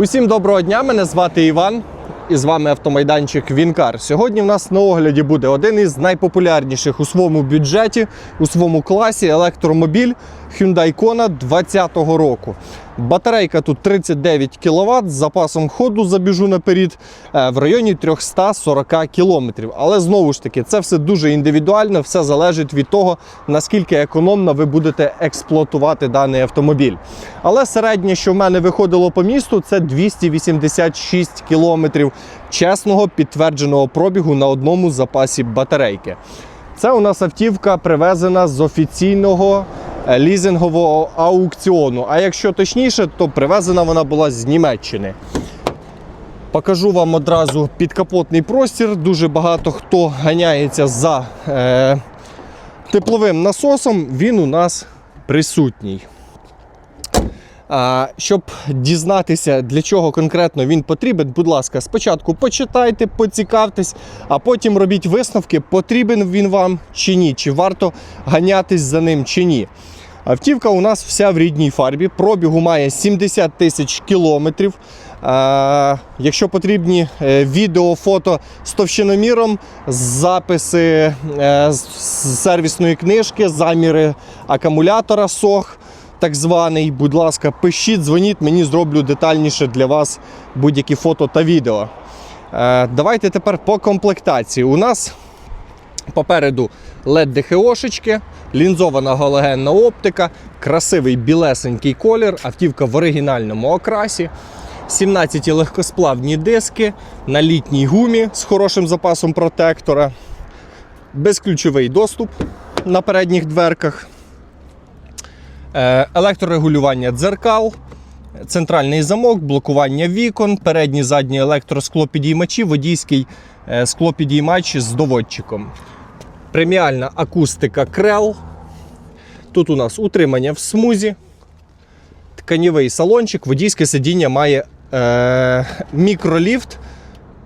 Усім доброго дня! Мене звати Іван. І з вами автомайданчик Вінкар. Сьогодні в нас на огляді буде один із найпопулярніших у своєму бюджеті, у своєму класі електромобіль Hyundai Kona 2020 року. Батарейка тут 39 кВт з запасом ходу забіжу наперед е, в районі 340 км. Але знову ж таки, це все дуже індивідуально, все залежить від того, наскільки економно ви будете експлуатувати даний автомобіль. Але середнє, що в мене виходило по місту, це 286 км чесного підтвердженого пробігу на одному запасі батарейки. Це у нас автівка привезена з офіційного лізингового аукціону. А якщо точніше, то привезена вона була з Німеччини. Покажу вам одразу підкапотний простір. Дуже багато хто ганяється за е, тепловим насосом. Він у нас присутній. А, щоб дізнатися, для чого конкретно він потрібен, будь ласка, спочатку почитайте, поцікавтесь, а потім робіть висновки, потрібен він вам чи ні, чи варто ганятись за ним чи ні. Автівка у нас вся в рідній фарбі. Пробігу має 70 тисяч кілометрів. Якщо потрібні е, відео, фото з товщиноміром, записи е, з сервісної книжки, заміри акумулятора СОХ, так званий, будь ласка, пишіть, дзвоніть, мені зроблю детальніше для вас будь-які фото та відео. Е, давайте тепер по комплектації. У нас Попереду LED ДХОшечки, лінзована галогенна оптика, красивий білесенький колір, автівка в оригінальному окрасі, 17 легкосплавні диски на літній гумі з хорошим запасом протектора, безключовий доступ на передніх дверках, е, електрорегулювання дзеркал. Центральний замок, блокування вікон, передні задні електросклопідіймачі, водійський е, склопідіймач з доводчиком. Преміальна акустика Крел. Тут у нас утримання в смузі, тканівий салончик, водійське сидіння має е, мікроліфт,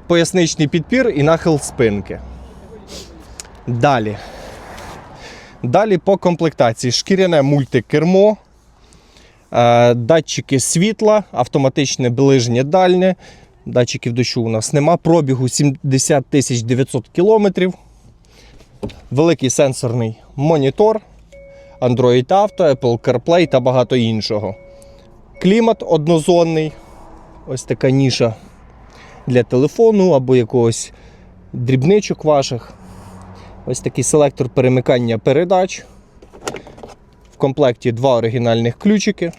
поясничний підпір і нахил спинки. Далі. Далі по комплектації шкіряне мультикермо, е, датчики світла, автоматичне ближнє дальнє. Датчиків дощу у нас нема. Пробігу 70 900 кілометрів великий сенсорний монітор, Android Auto, Apple CarPlay та багато іншого. Клімат однозонний. Ось така ніша для телефону або якогось дрібничок ваших. Ось такий селектор перемикання передач. В комплекті два оригінальних ключики.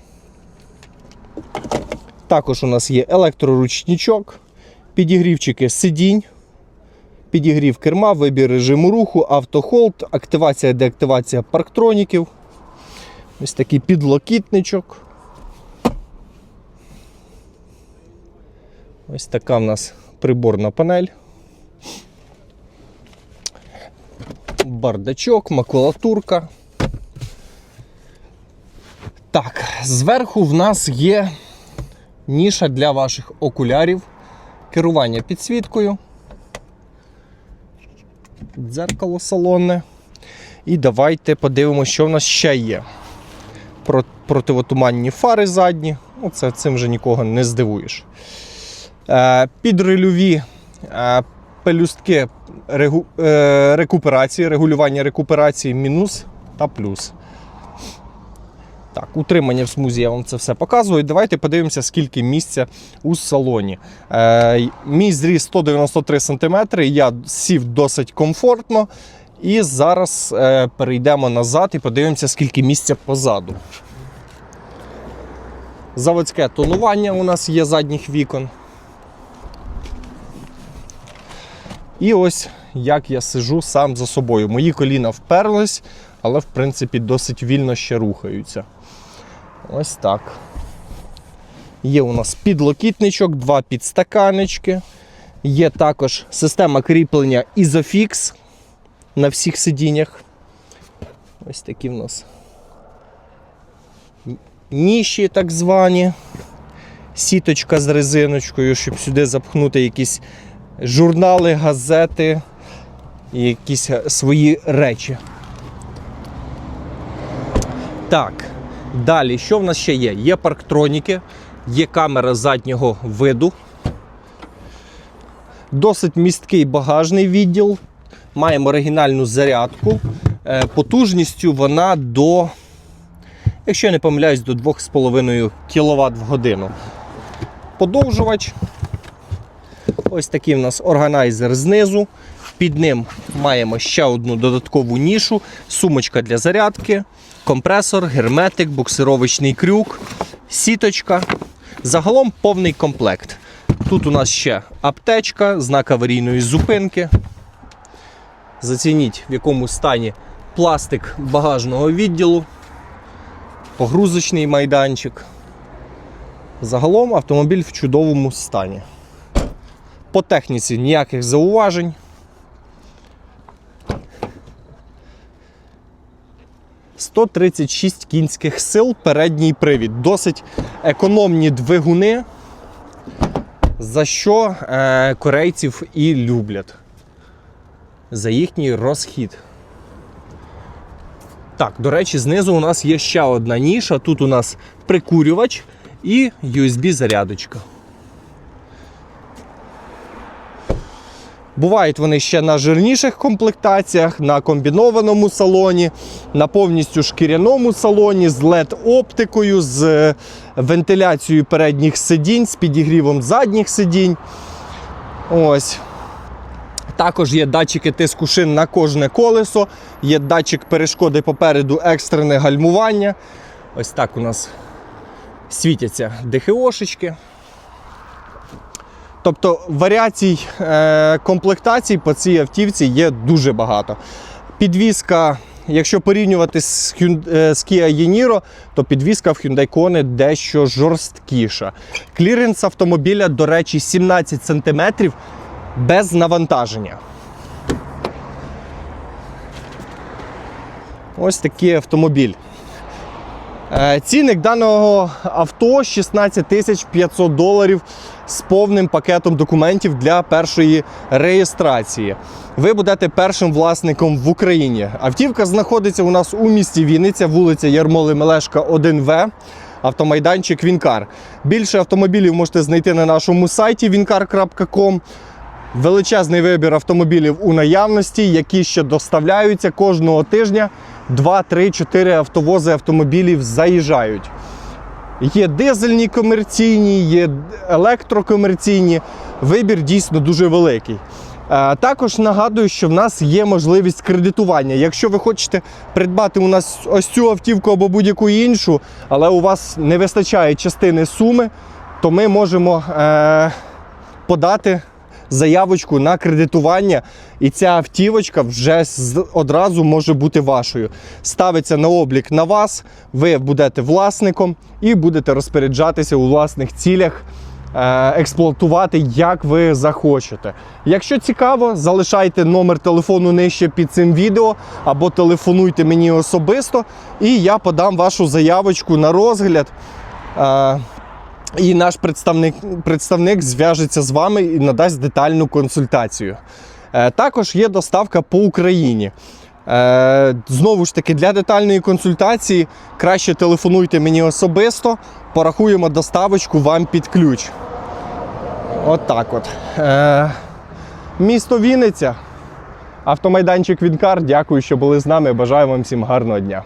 Також у нас є електроручничок, підігрівчики сидінь підігрів керма, вибір режиму руху, автохолд, активація, деактивація парктроніків. Ось такий підлокітничок. Ось така в нас приборна панель. Бардачок, макулатурка. Так, зверху в нас є ніша для ваших окулярів, керування підсвіткою дзеркало салонне. І давайте подивимося, що в нас ще є. Про- Противотуманні фари задні. Ну, це цим вже нікого не здивуєш. Е, підрильові е, пелюстки регу, е, рекуперації, регулювання рекуперації мінус та плюс. Так, утримання в смузі я вам це все показую. Давайте подивимося, скільки місця у салоні. Е, мій зріс 193 см, я сів досить комфортно. І зараз е, перейдемо назад і подивимося, скільки місця позаду. Заводське тонування у нас є задніх вікон. І ось як я сижу сам за собою. Мої коліна вперлись, але в принципі досить вільно ще рухаються. Ось так. Є у нас підлокітничок, два підстаканечки. Є також система кріплення Isofix на всіх сидіннях. Ось такі в нас ніші так звані. Сіточка з резиночкою, щоб сюди запхнути якісь журнали, газети і якісь свої речі. Так. Далі, що в нас ще є? Є парктроніки. Є камера заднього виду. Досить місткий багажний відділ. Маємо оригінальну зарядку. Е, Потужністю вона до, якщо я не помиляюсь, до 2,5 кВт в годину. Подовжувач. Ось такий в нас органайзер знизу. Під ним маємо ще одну додаткову нішу, сумочка для зарядки, компресор, герметик, буксировочний крюк, сіточка. Загалом повний комплект. Тут у нас ще аптечка, знак аварійної зупинки. Зацініть, в якому стані пластик багажного відділу, погрузочний майданчик. Загалом автомобіль в чудовому стані. По техніці ніяких зауважень. «136 кінських сил передній привід. Досить економні двигуни, за що е, корейців і люблять. За їхній розхід. Так, до речі, знизу у нас є ще одна ніша. Тут у нас прикурювач і USB-зарядочка. Бувають вони ще на жирніших комплектаціях, на комбінованому салоні, на повністю шкіряному салоні з LED-оптикою, з е, вентиляцією передніх сидінь, з підігрівом задніх сидінь. Ось. Також є датчики тиску шин на кожне колесо, є датчик перешкоди попереду, екстрене гальмування. Ось так у нас світяться ДХОшечки. Тобто варіацій е, комплектацій по цій автівці є дуже багато. Підвізка, якщо порівнювати з, е, Kia Yeniro, то підвізка в Hyundai Kona дещо жорсткіша. Кліренс автомобіля, до речі, 17 см без навантаження. Ось такий автомобіль. Е, Цінник даного авто 16 500 доларів з повним пакетом документів для першої реєстрації. Ви будете першим власником в Україні. Автівка знаходиться у нас у місті Вінниця, вулиця Ярмоли Мелешка, 1В. Автомайданчик Вінкар. Більше автомобілів можете знайти на нашому сайті wincar.com. Величезний вибір автомобілів у наявності, які ще доставляються кожного тижня. 2, 3, 4 автовози автомобілів заїжджають. Є дизельні комерційні, є електрокомерційні. Вибір дійсно дуже великий. Також нагадую, що в нас є можливість кредитування. Якщо ви хочете придбати у нас ось цю автівку або будь-яку іншу, але у вас не вистачає частини суми, то ми можемо е, подати заявочку на кредитування, і ця автівочка вже одразу може бути вашою. Ставиться на облік на вас, ви будете власником і будете розпоряджатися у власних цілях. е, Експлуатувати як ви захочете. Якщо цікаво, залишайте номер телефону нижче під цим відео або телефонуйте мені особисто, і я подам вашу заявочку на розгляд. І наш представник, представник зв'яжеться з вами і надасть детальну консультацію. Е, Також є доставка по Україні. Е, Знову ж таки, для детальної консультації краще телефонуйте мені особисто, порахуємо доставочку вам під ключ. От так от. Е, Місто Вінниця. Автомайданчик Вінкар. Дякую, що були з нами. Бажаю вам всім гарного дня.